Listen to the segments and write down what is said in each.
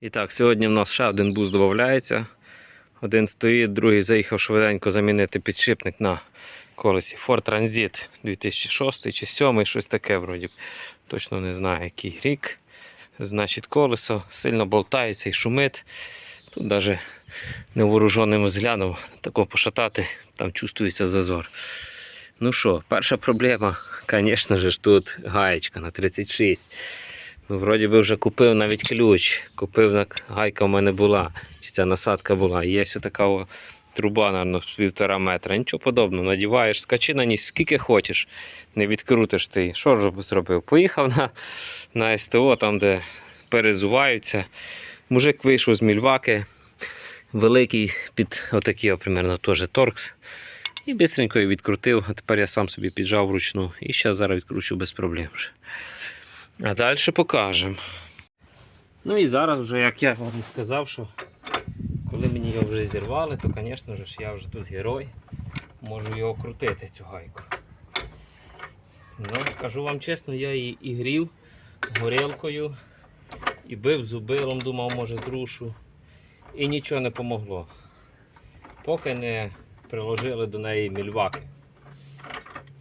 І так, сьогодні в нас ще один бус додається. Один стоїть, другий заїхав швиденько замінити підшипник на колесі Ford Transit 2006 чи 2007, щось таке вроді. Точно не знаю, який рік. Значить, колесо сильно болтається і шумить. Тут навіть невооруженим взглядом тако пошатати, там чувствується зазор. Ну що, перша проблема, звісно ж, тут гаєчка на 36. Ну, вроді би вже купив навіть ключ. Купив гайка в мене була. Чи ця насадка була. Є ось така труба, з півтора метра. Нічого подобного. Надіваєш, скачи на ній скільки хочеш. Не відкрутиш ти. Що ж зробив? Поїхав на, на СТО, там, де перезуваються. Мужик вийшов з мільваки. Великий під отакий, примерно, теж торкс. І її відкрутив, а тепер я сам собі піджав вручну. І зараз відкручу без проблем. А далі покажемо. Ну і зараз вже, як я вам сказав, що коли мені його вже зірвали, то, звісно ж, я вже тут герой. Можу його крутити, цю гайку. Ну, скажу вам чесно, я її і грів горілкою, і бив зубилом, думав, може зрушу. І нічого не помогло. Поки не приложили до неї мільваки.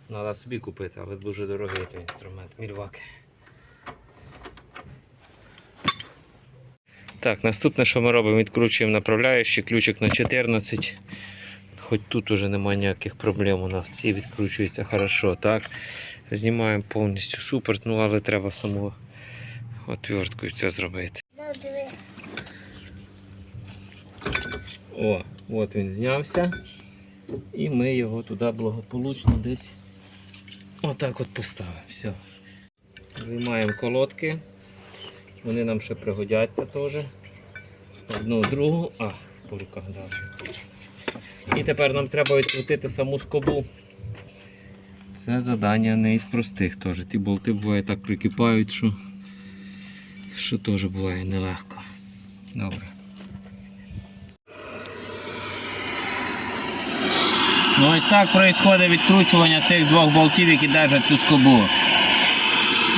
Треба собі купити, але дуже дорогий той інструмент мільваки. Так, наступне, що ми робимо, відкручуємо направляючий ключик на 14. Хоч тут уже немає ніяких проблем. У нас всі відкручуються хорошо. Так. Знімаємо повністю супер, ну але треба саму отверткою це зробити. О, от він знявся. І ми його туди благополучно десь отак от поставимо. Все. Виймаємо колодки. Вони нам ще пригодяться теж. Одну, другу, а, по руках далі. І тепер нам треба відкрутити саму скобу. Це завдання не із простих теж. Ті болти буває так прикипають, що, що теж буває нелегко. Добре. Ну ось так відбувається відкручування цих двох болтів, які держать цю скобу.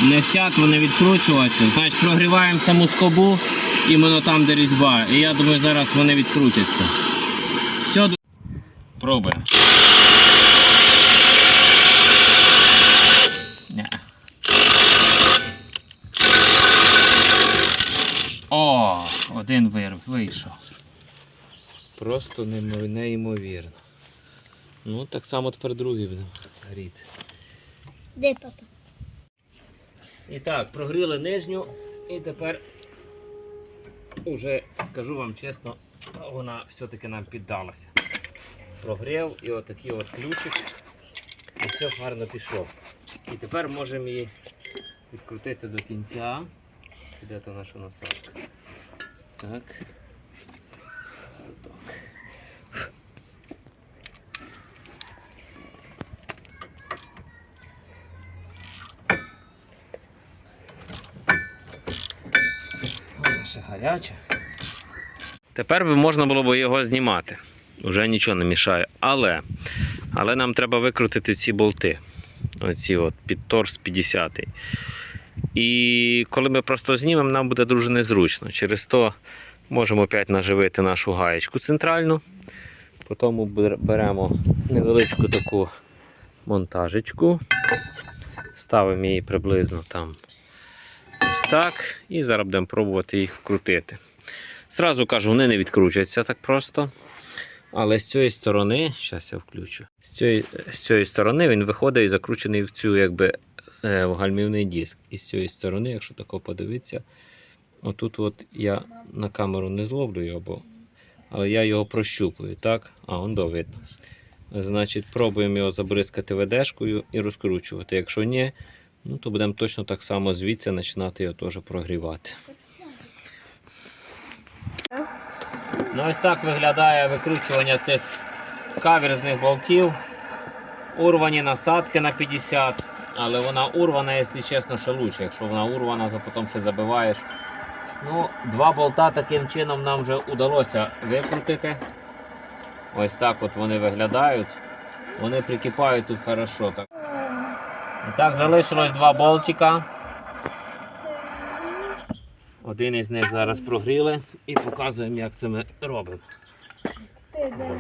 Не хочуть вони відкручуватися. Значить прогріваємо саму скобу іменно там, де різьба. І я думаю, зараз вони відкрутяться. Все, пробуємо. О, один вирв, вийшов. Просто неймовірно. Ну, так само тепер другий будемо гріти. Де папа? І так, прогріли нижню і тепер уже скажу вам чесно, вона все-таки нам піддалася. Прогрів і отакий от ключик. І все гарно пішло. І тепер можемо її відкрутити до кінця. Піде наша насадка? Так. Отак. Гаряча. Тепер би можна було б його знімати. Уже нічого не мішає. Але, але нам треба викрутити ці болти. Оці от під торс 50. І коли ми просто знімемо, нам буде дуже незручно. Через то можемо опять наживити нашу гаєчку центральну. Потім беремо невеличку таку монтажечку. Ставимо її приблизно там так. І зараз будемо пробувати їх вкрутити. Зразу кажу, вони не відкручуються так просто. Але з цієї сторони, зараз я включу, з цієї, з цієї сторони він виходить і закручений в цю якби, е, в гальмівний диск. І з цієї сторони, якщо тако подивитися, отут от я на камеру не зловлю його, бо, але я його прощупую. так? А, он до видно. Значить, пробуємо його забризкати ведешкою і розкручувати. Якщо ні, Ну, то будемо точно так само звідси починати його теж прогрівати. Ну, ось так виглядає викручування цих каверзних болтів. Урвані насадки на 50, але вона урвана, якщо чесно, ще лучше. Якщо вона урвана, то потім ще забиваєш. Ну, Два болта таким чином нам вже вдалося викрутити. Ось так от вони виглядають. Вони прикипають тут хорошо. Так, залишилось два болтика. Один із них зараз прогріли і показуємо, як це ми робимо.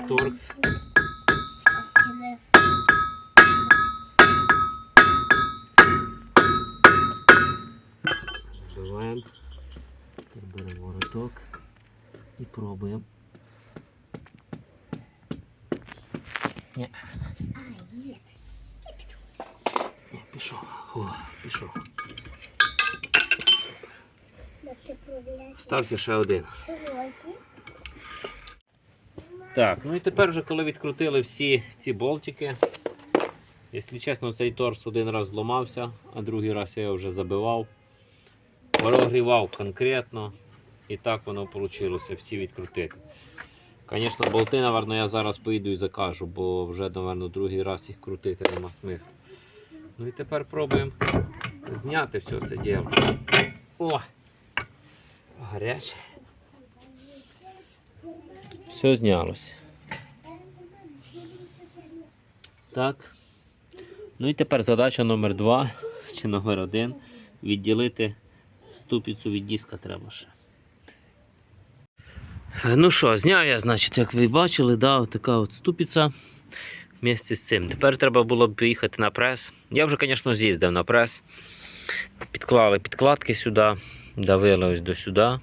Торкс. Збиваємо. Беремо вороток і пробуємо. Ні. Пішов. О, пішов. Стався ще один. Так, ну і тепер вже коли відкрутили всі ці болтики. Якщо чесно, цей торс один раз зламався, а другий раз я його вже забивав. Прогрівав конкретно. І так воно вийшло всі відкрутити. Звісно, болти, напевно, я зараз поїду і закажу, бо вже, напевно, другий раз їх крутити нема смисла. Ну і тепер пробуємо зняти все це діло. О! Гаряче. Все знялося. Так. Ну і тепер задача номер два чи номер один. Відділити ступицю від диска треба ще. Ну що, зняв я, значить, як ви бачили, да, така от ступиця вместе з цим. Тепер треба було б поїхати на прес. Я вже, звісно, з'їздив на прес. Підклали підкладки сюди, давили ось до сюди.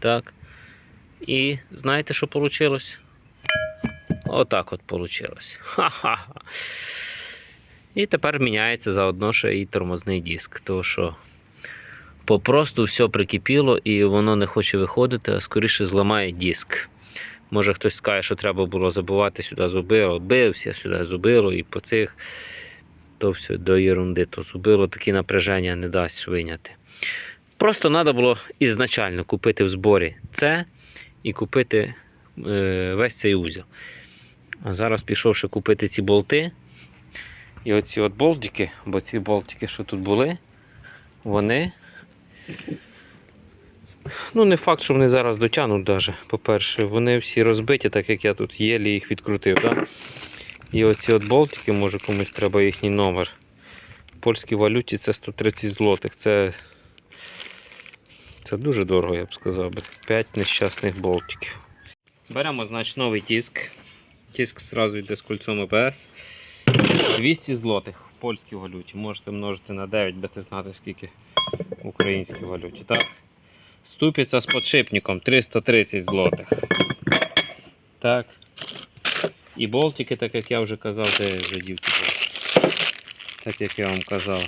Так. І знаєте, що вийшло? Отак от вийшло. Ха-ха. І тепер міняється заодно ще і тормозний диск. Тому що попросту все прикипіло і воно не хоче виходити, а скоріше зламає диск. Може хтось скаже, що треба було забувати сюди зубило, бився сюди зубило і по цих то все до ерунди, то зубило такі напряження не дасть виняти. Просто треба було ізначально купити в зборі це і купити е, весь цей узіл. А зараз пішовши купити ці болти. І оці от болтики, бо ці болтики, що тут були, вони. Ну, не факт, що вони зараз дотягнуть даже, по-перше, вони всі розбиті, так як я тут єлі їх відкрутив. Да? І оці от болтики, може комусь треба їхній номер. В польській валюті це 130 злотих. Це, це дуже дорого, я б сказав. би. 5 нещасних болтиків. Беремо, значить, новий тиск. Тиск зразу йде з кольцом АБС. 200 злотих в польській валюті. Можете множити на 9, бити знати скільки в українській валюті. Так? Ступиця з подшипником 330 злотих. Так. І болтики, так як я вже казав, де вже були. Так як я вам казав.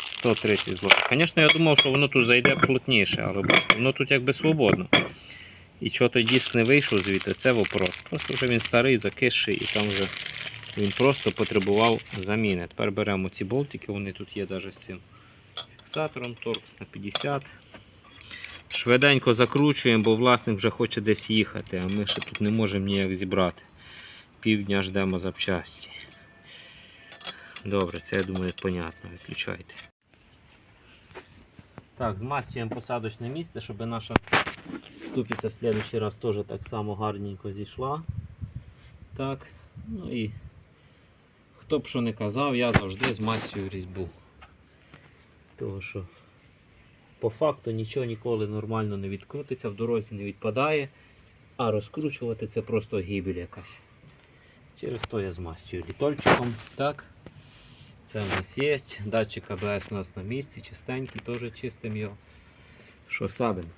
130 злотих. Звісно, я думав, що воно тут зайде плотніше, але бачите, воно тут якби свободно. І чого той диск не вийшов звідти, це вопрос. Просто вже він старий, закисший і там вже він просто потребував заміни. Тепер беремо ці болтики, вони тут є навіть з цим фіксатором, торкс на 50. Швиденько закручуємо, бо власник вже хоче десь їхати, а ми ще тут не можемо ніяк зібрати. Півдня ждемо запчасті. Добре, це я думаю, понятно. Виключайте. Так, змастюємо посадочне місце, щоб наша ступиця в следующий раз теж так само гарненько зійшла. Так, ну і хто б що не казав, я завжди змастюю різьбу. Того що по факту нічого ніколи нормально не відкрутиться, в дорозі не відпадає, а розкручувати це просто гибель якась. Через то я змастюю літольчиком. Так. Це у нас є. Датчик АБС у нас на місці, чистенький, теж чистим його. Що садимо?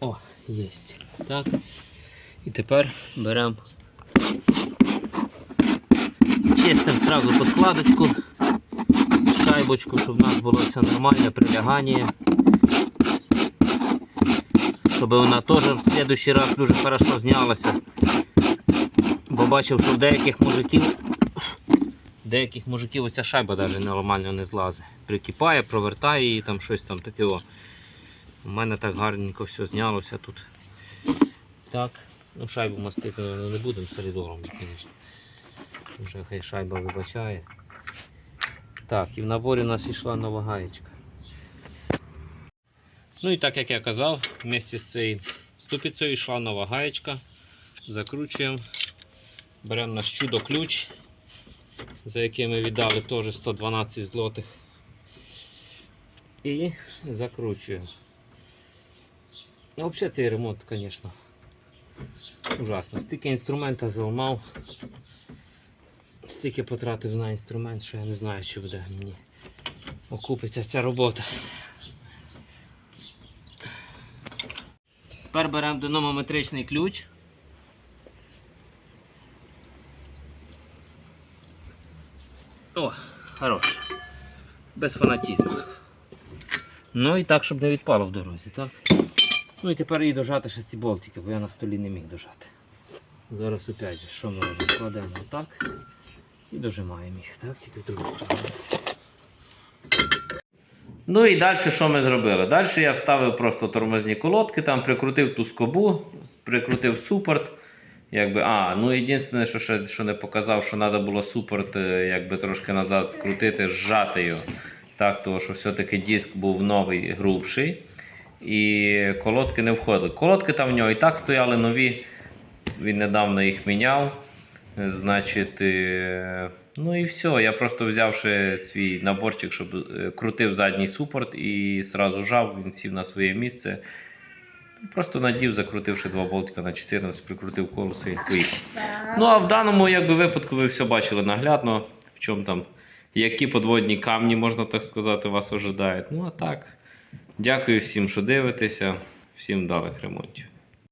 О! Єсть. Так. І тепер беремо чистимо сразу подкладочку, шайбочку, щоб в нас було все нормальне прилягання. Щоб вона теж в следующий раз дуже хорошо знялася. Бо бачив, що в деяких мужиків деяких мужиків оця шайба навіть нормально не злазить. Прикипає, провертає її там щось там таке. У мене так гарненько все знялося тут. Так, ну шайбу мастити наверно, не будемо солідором, звісно. Вже хай шайба вибачає. Так, і в наборі у нас йшла нова гаєчка. Ну і так як я казав, вместе з цією ступицею йшла нова гаєчка. Закручуємо. Беремо наш чудо ключ, за який ми віддали теж 112 злотих. І закручуємо. Ну, взагалі цей ремонт, звісно, ужасно. Стільки інструмента зламав. Стільки потратив на інструмент, що я не знаю, чи буде мені окупиться ця робота. Тепер беремо динамометричний ключ. О, хорош. Без фанатізму. Ну і так, щоб не відпало в дорозі, так? Ну і тепер її дожати ще ці болтики, бо я на столі не міг дожати. Зараз опять же, що ми робимо? Кладемо отак і дожимаємо їх, так? Тільки в другу сторону. Ну і далі що ми зробили? Далі я вставив просто тормозні колодки, там прикрутив ту скобу, прикрутив супорт. Якби, а, ну єдине, що, ще, що не показав, що треба було супорт е, якби трошки назад скрутити, зжати його. Так, тому що все-таки диск був новий, грубший. І колодки не входили. Колодки там в нього і так стояли нові. Він недавно їх міняв. Значить, е, ну і все. Я просто взявши свій наборчик, щоб е, крутив задній супорт і зразу жав, він сів на своє місце. Просто надів, закрутивши два болтика на 14, прикрутив колесо і поїхав. Ну а в даному якби, випадку ви все бачили наглядно, в чому там, які подводні камні, можна так сказати, вас ожидають. Ну а так, дякую всім, що дивитеся, всім вдалих ремонтів.